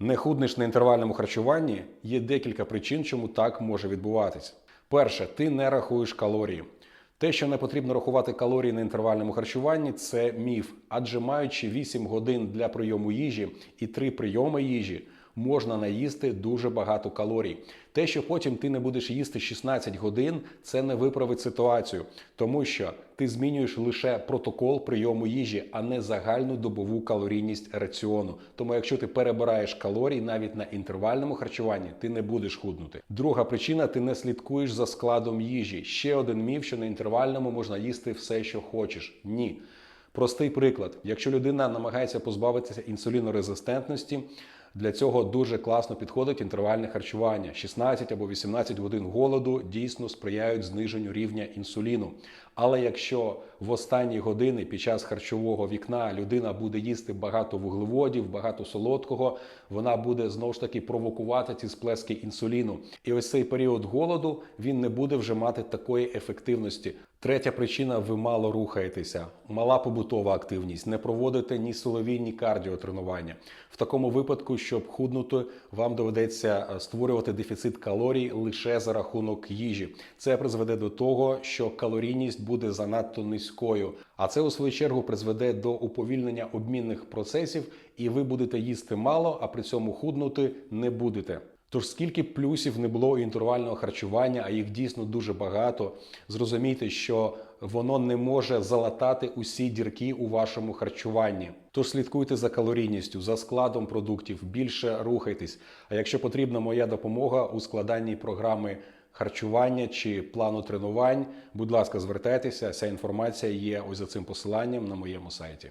не худнеш на інтервальному харчуванні, є декілька причин, чому так може відбуватись. Перше, ти не рахуєш калорії. Те, що не потрібно рахувати калорії на інтервальному харчуванні, це міф. Адже маючи 8 годин для прийому їжі і 3 прийоми їжі, можна наїсти дуже багато калорій. Те, що потім ти не будеш їсти 16 годин, це не виправить ситуацію, тому що ти змінюєш лише протокол прийому їжі, а не загальну добову калорійність раціону. Тому, якщо ти перебираєш калорії навіть на інтервальному харчуванні, ти не будеш худнути. Друга причина ти не слідкуєш за складом їжі. Ще один міф, що на інтервальному можна їсти все, що хочеш. Ні. Простий приклад: якщо людина намагається позбавитися інсулінорезистентності, для цього дуже класно підходить інтервальне харчування. 16 або 18 годин голоду дійсно сприяють зниженню рівня інсуліну. Але якщо в останні години під час харчового вікна людина буде їсти багато вуглеводів, багато солодкого, вона буде знову ж таки провокувати ці сплески інсуліну. І ось цей період голоду він не буде вже мати такої ефективності. Третя причина ви мало рухаєтеся, мала побутова активність, не проводите ні силові, ні кардіотренування. В такому випадку, щоб худнути, вам доведеться е, створювати дефіцит калорій лише за рахунок їжі. Це призведе до того, що калорійність буде занадто низькою. А це у свою чергу призведе до уповільнення обмінних процесів, і ви будете їсти мало, а при цьому худнути не будете. Тож скільки плюсів не було у інтервального харчування, а їх дійсно дуже багато. Зрозумійте, що воно не може залатати усі дірки у вашому харчуванні. Тож слідкуйте за калорійністю, за складом продуктів, більше рухайтесь. А якщо потрібна моя допомога у складанні програми харчування чи плану тренувань, будь ласка, звертайтеся. Ця інформація є ось за цим посиланням на моєму сайті.